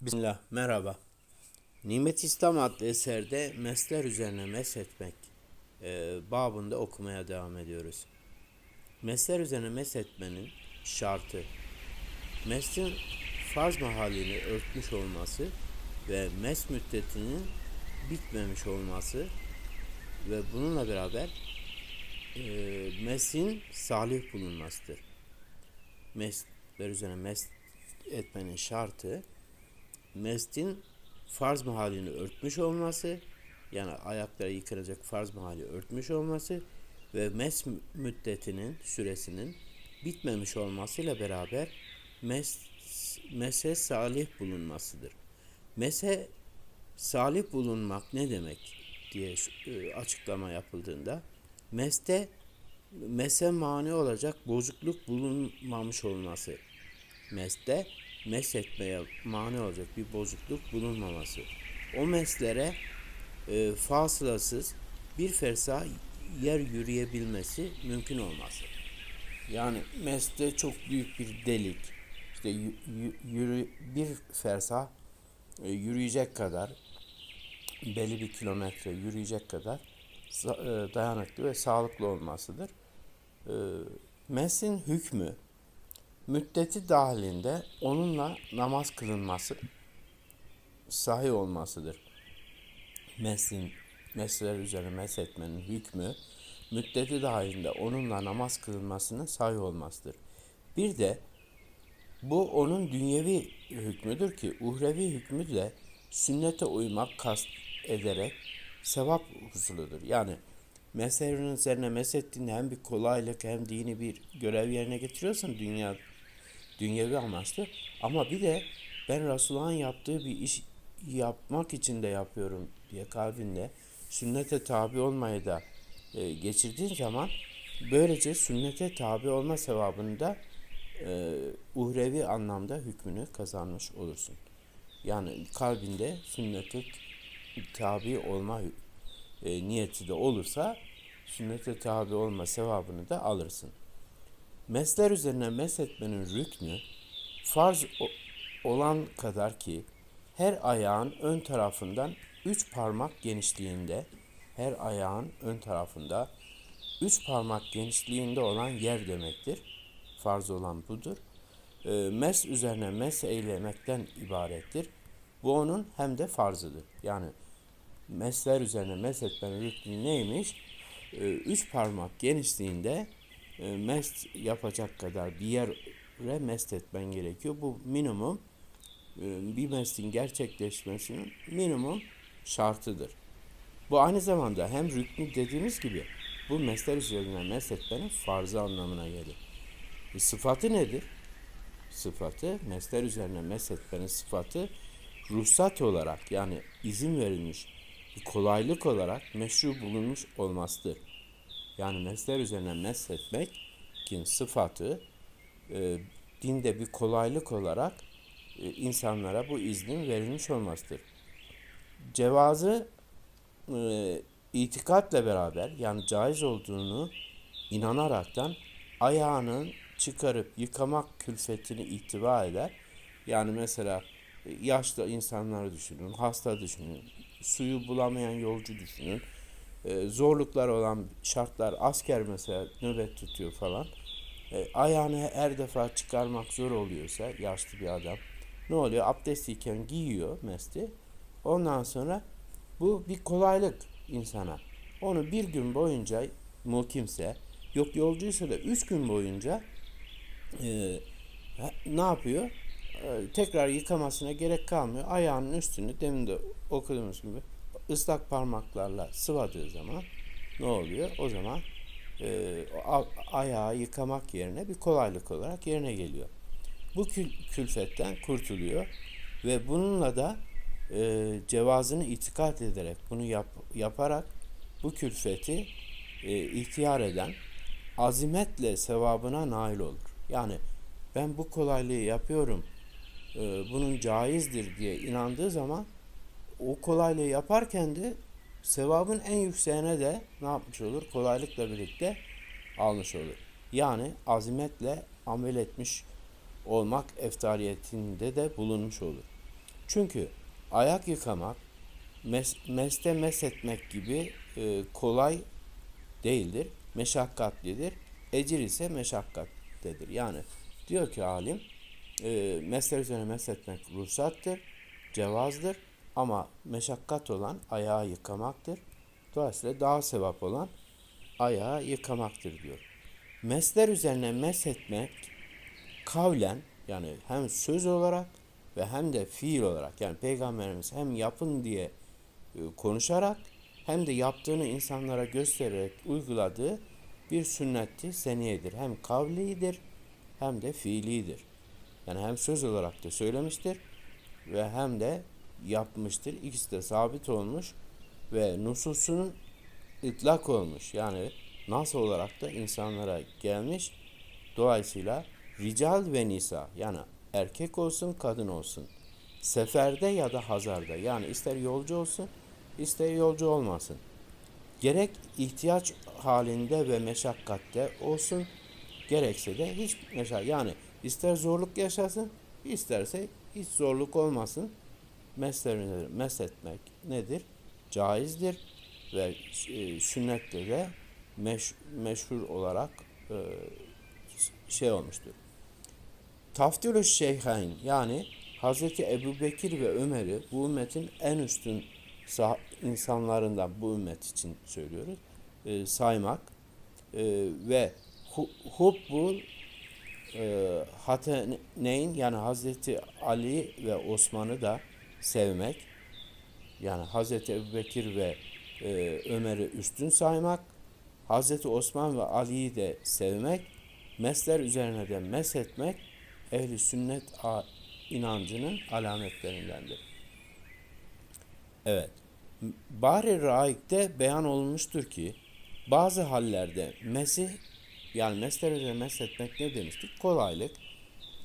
Bismillah, merhaba. Nimet İslam adlı eserde mesler üzerine meshetmek e, babında okumaya devam ediyoruz. Mesler üzerine meshetmenin şartı, meslin farz mahalini örtmüş olması ve mes müddetinin bitmemiş olması ve bununla beraber e, meslin salih bulunmasıdır. Mesler üzerine mes etmenin şartı, mestin farz mahallini örtmüş olması yani ayakları yıkanacak farz mahalli örtmüş olması ve mes müddetinin süresinin bitmemiş olmasıyla beraber mes, mese salih bulunmasıdır. Mese salih bulunmak ne demek diye e, açıklama yapıldığında meste mese mani olacak bozukluk bulunmamış olması. Meste mes etmeye mani olacak bir bozukluk bulunmaması. O meslere e, fasılasız bir fersa yer yürüyebilmesi mümkün olması. Yani meste çok büyük bir delik. İşte yürü, bir fersa e, yürüyecek kadar belli bir kilometre yürüyecek kadar e, dayanıklı ve sağlıklı olmasıdır. E, mesin hükmü müddeti dahilinde onunla namaz kılınması sahih olmasıdır. Meslin, mesler üzerine meshetmenin hükmü müddeti dahilinde onunla namaz kılınmasının sahih olmasıdır. Bir de bu onun dünyevi hükmüdür ki uhrevi hükmü de sünnete uymak kast ederek sevap husuludur. Yani mezherin üzerine meshettiğinde hem bir kolaylık hem dini bir görev yerine getiriyorsan dünya dünyevi amaçlı ama bir de ben Resulullah'ın yaptığı bir iş yapmak için de yapıyorum diye kalbinde sünnete tabi olmayı da e, geçirdiğin zaman böylece sünnete tabi olma sevabını da e, uhrevi anlamda hükmünü kazanmış olursun. Yani kalbinde sünnete tabi olma e, niyeti de olursa sünnete tabi olma sevabını da alırsın. Mesler üzerine meshetmenin rüknü farz olan kadar ki her ayağın ön tarafından üç parmak genişliğinde her ayağın ön tarafında üç parmak genişliğinde olan yer demektir. Farz olan budur. E, mes üzerine mes eylemekten ibarettir. Bu onun hem de farzıdır. Yani mesler üzerine mes etmenin rüknü neymiş? E, üç parmak genişliğinde e, mest yapacak kadar bir yere mest etmen gerekiyor. Bu minimum e, bir mestin gerçekleşmesinin minimum şartıdır. Bu aynı zamanda hem rüknü dediğimiz gibi bu mesler üzerinden mest etmenin farzı anlamına gelir. E, sıfatı nedir? Sıfatı, mesler üzerine mest etmenin sıfatı ruhsat olarak yani izin verilmiş kolaylık olarak meşru bulunmuş olmasıdır. Yani mesler üzerine meshetmekin sıfatı e, dinde bir kolaylık olarak e, insanlara bu iznin verilmiş olmasıdır. Cevazı e, itikatla beraber yani caiz olduğunu inanaraktan ayağının çıkarıp yıkamak külfetini ihtiva eder. Yani mesela e, yaşlı insanları düşünün, hasta düşünün, suyu bulamayan yolcu düşünün e, zorluklar olan şartlar asker mesela nöbet tutuyor falan. E, ayağını her defa çıkarmak zor oluyorsa yaşlı bir adam ne oluyor? Abdestliyken giyiyor mesti. Ondan sonra bu bir kolaylık insana. Onu bir gün boyunca mukimse yok yolcuysa da üç gün boyunca e, ne yapıyor? E, tekrar yıkamasına gerek kalmıyor. Ayağının üstünü demin de okuduğumuz gibi ıslak parmaklarla sıvadığı zaman ne oluyor? O zaman e, ayağı yıkamak yerine bir kolaylık olarak yerine geliyor. Bu kül, külfetten kurtuluyor ve bununla da e, cevazını itikat ederek bunu yap, yaparak bu külfeti e, ihtiyar eden azimetle sevabına nail olur. Yani ben bu kolaylığı yapıyorum, e, bunun caizdir diye inandığı zaman o kolaylığı yaparken de sevabın en yükseğine de ne yapmış olur? Kolaylıkla birlikte almış olur. Yani azimetle amel etmiş olmak eftaliyetinde de bulunmuş olur. Çünkü ayak yıkamak mes, meste meshetmek gibi e, kolay değildir. Meşakkatlidir. Ecir ise meşakkatlidir. Yani diyor ki alim e, mesler üzerine meshetmek ruhsattır, cevazdır ama meşakkat olan ayağı yıkamaktır. Dolayısıyla daha sevap olan ayağı yıkamaktır diyor. Mesler üzerine meshetmek kavlen yani hem söz olarak ve hem de fiil olarak yani peygamberimiz hem yapın diye e, konuşarak hem de yaptığını insanlara göstererek uyguladığı bir sünnetti seniyedir. Hem kavlidir hem de fiilidir. Yani hem söz olarak da söylemiştir ve hem de yapmıştır. İkisi de sabit olmuş ve nususunun itlak olmuş. Yani nasıl olarak da insanlara gelmiş. Dolayısıyla rical ve nisa yani erkek olsun kadın olsun seferde ya da hazarda yani ister yolcu olsun ister yolcu olmasın. Gerek ihtiyaç halinde ve meşakkatte olsun gerekse de hiç meşak yani ister zorluk yaşasın isterse hiç zorluk olmasın. Meslerini mesletmek nedir? Caizdir ve e, sünnette de meş, meşhur olarak e, şey olmuştur. Taftilü Şeyhain yani Hazreti Ebu Bekir ve Ömer'i bu ümmetin en üstün insanlarından bu ümmet için söylüyoruz e, saymak e, ve hubbul e, hateneyn yani Hazreti Ali ve Osman'ı da sevmek yani Hazreti Ebu Bekir ve e, Ömer'i üstün saymak Hazreti Osman ve Ali'yi de sevmek mesler üzerine de meshetmek ehli sünnet inancının alametlerindendir. Evet. Bahri Raik'te beyan olmuştur ki bazı hallerde mesih yani mesler üzerine meshetmek ne demiştik? Kolaylık.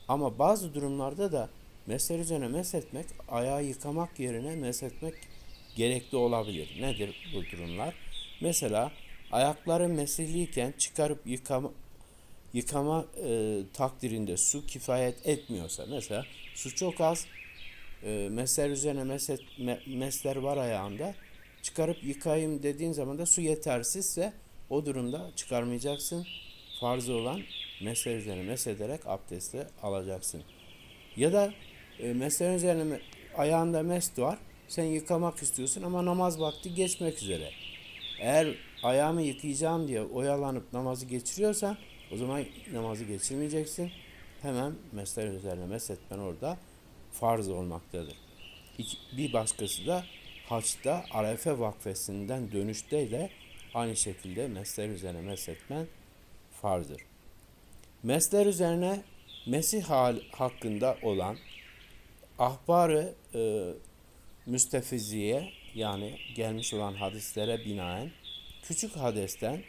Ama bazı durumlarda da mesler üzerine meshetmek ayağı yıkamak yerine meshetmek gerekli olabilir. Nedir bu durumlar? Mesela ayakları mesihliyken çıkarıp yıkama, yıkama e, takdirinde su kifayet etmiyorsa mesela su çok az e, mesler üzerine meslet, me, mesler var ayağında çıkarıp yıkayayım dediğin zaman da su yetersizse o durumda çıkarmayacaksın. Farzı olan mesler üzerine mesederek abdesti alacaksın. Ya da e, meslerin üzerine ayağında mest var. Sen yıkamak istiyorsun ama namaz vakti geçmek üzere. Eğer ayağımı yıkayacağım diye oyalanıp namazı geçiriyorsan o zaman namazı geçirmeyeceksin. Hemen mesler üzerine mesletmen orada farz olmaktadır. Bir başkası da haçta Arefe vakfesinden dönüşte de aynı şekilde mesler üzerine mesletmen farzdır. Mesler üzerine Mesih hal hakkında olan ahbarı e, müstefiziye yani gelmiş olan hadislere binaen küçük hadesten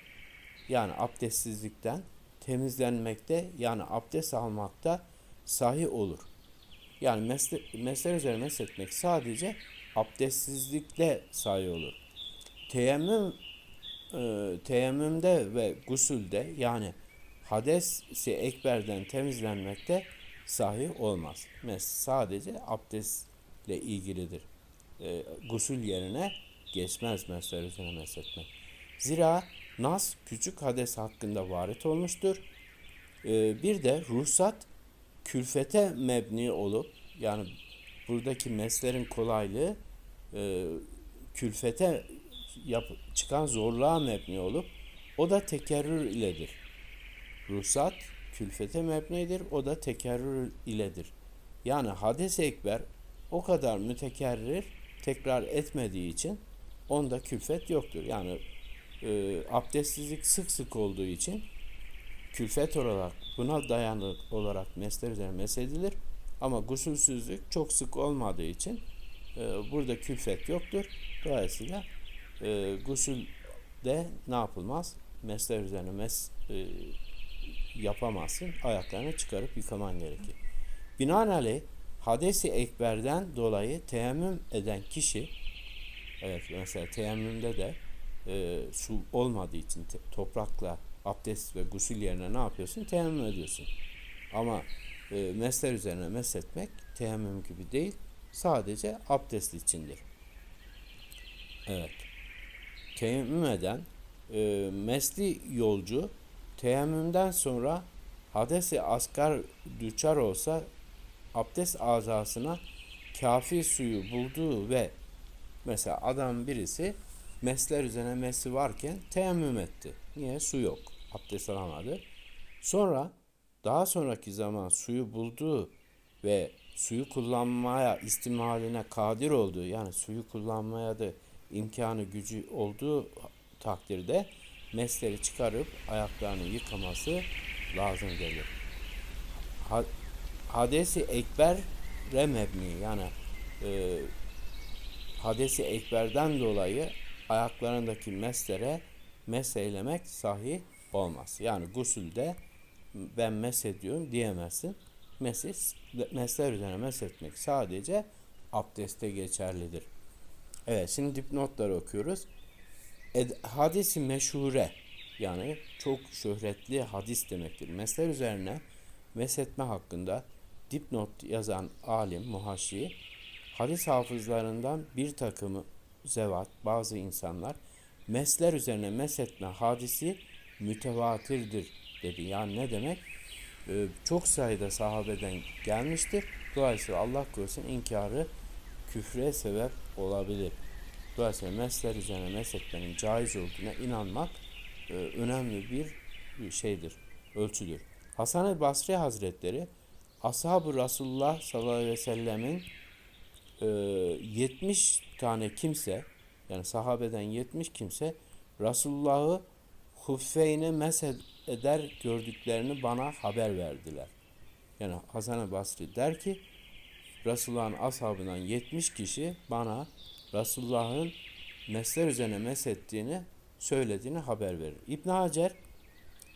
yani abdestsizlikten temizlenmekte yani abdest almakta sahi olur. Yani mesle, mesler üzerine mesletmek sadece abdestsizlikle sahi olur. Teyemmüm e, teyemmümde ve gusülde yani hadesi ekberden temizlenmekte sahi olmaz. Mes sadece abdestle ilgilidir. E, gusül yerine geçmez mesler üzerine mesletmek. Zira nas küçük hades hakkında varit olmuştur. E, bir de ruhsat külfete mebni olup yani buradaki meslerin kolaylığı e, külfete yap, çıkan zorluğa mebni olup o da tekerrür iledir. Ruhsat külfete mebnidir. O da tekerrür iledir. Yani hades ekber o kadar mütekerrir tekrar etmediği için onda külfet yoktur. Yani e, abdestsizlik sık sık olduğu için külfet olarak buna dayanık olarak mesler üzerine mesedilir. Ama gusülsüzlük çok sık olmadığı için e, burada külfet yoktur. Dolayısıyla e, gusülde ne yapılmaz? Mesler üzerine mes e, yapamazsın. Ayaklarını çıkarıp yıkaman gerekir. Binaenaleyh hadesi ekberden dolayı teyemmüm eden kişi evet mesela teyemmümde de e, su olmadığı için te, toprakla abdest ve gusül yerine ne yapıyorsun? Teyemmüm ediyorsun. Ama e, mesler üzerine mesletmek teyemmüm gibi değil. sadece abdest içindir. Evet. Teyemmüm eden e, mesli yolcu teyemmümden sonra hadesi asgar düçar olsa abdest azasına kafi suyu bulduğu ve mesela adam birisi mesler üzerine mesi varken teyemmüm etti. Niye? Su yok. Abdest alamadı. Sonra daha sonraki zaman suyu bulduğu ve suyu kullanmaya istimaline kadir olduğu yani suyu kullanmaya da imkanı gücü olduğu takdirde mesleri çıkarıp ayaklarını yıkaması lazım gelir. Ha- Hadesi ekber remebni yani e, hadesi ekberden dolayı ayaklarındaki meslere meseylemek sahih olmaz. Yani gusülde ben mesediyorum diyemezsin. Meses, mesler üzerine mesetmek sadece abdeste geçerlidir. Evet şimdi dipnotları okuyoruz. Hadisi meşhure yani çok şöhretli hadis demektir. Mesler üzerine mesetme hakkında dipnot yazan alim, muhaşi, hadis hafızlarından bir takımı zevat, bazı insanlar mesler üzerine mesetme hadisi mütevatirdir dedi. Yani ne demek? Ee, çok sayıda sahabeden gelmiştir. Dolayısıyla Allah korusun inkarı küfre sebep olabilir. Dolayısıyla mesler üzerine mesetmenin caiz olduğuna inanmak e, önemli bir şeydir, ölçüdür. Hasan-ı Basri Hazretleri Ashab-ı Resulullah sallallahu aleyhi ve sellemin e, 70 tane kimse yani sahabeden 70 kimse Resulullah'ı huffeyne mesed eder gördüklerini bana haber verdiler. Yani Hasan-ı Basri der ki Resulullah'ın ashabından 70 kişi bana Resulullah'ın mesler üzerine mesettiğini söylediğini haber verir. İbn Hacer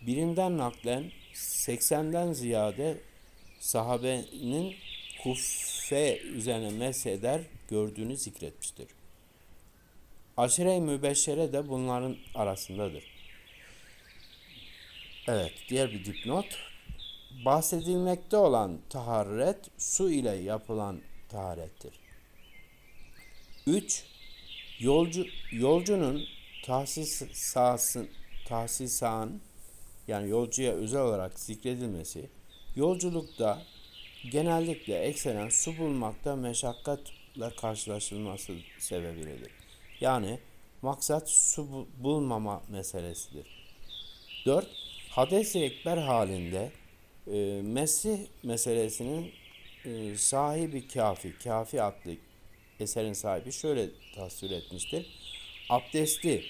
birinden naklen 80'den ziyade sahabenin huffe üzerine mesheder gördüğünü zikretmiştir. Aşire-i Mübeşşere de bunların arasındadır. Evet, diğer bir dipnot. Bahsedilmekte olan taharet su ile yapılan taharettir. 3. Yolcu, yolcunun tahsis sahasın, tahsisan yani yolcuya özel olarak zikredilmesi yolculukta genellikle eksenen su bulmakta meşakkatla karşılaşılması sebebiyledir. Yani maksat su bu- bulmama meselesidir. 4. Hadis-i ekber halinde e, mesih meselesinin e, sahibi kafi, kafi adlı eserin sahibi şöyle tasvir etmiştir. Abdesti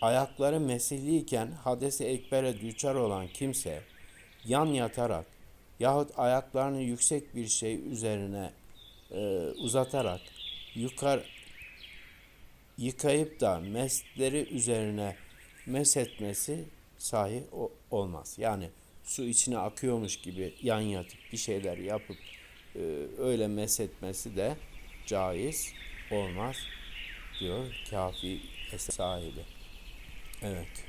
ayakları mesihliyken hadesi ekbere düçar olan kimse yan yatarak yahut ayaklarını yüksek bir şey üzerine e, uzatarak yukarı yıkayıp da mesleri üzerine mesetmesi sahi olmaz. Yani su içine akıyormuş gibi yan yatıp bir şeyler yapıp e, öyle mesetmesi de caiz olmaz diyor kafi sahibi. Evet.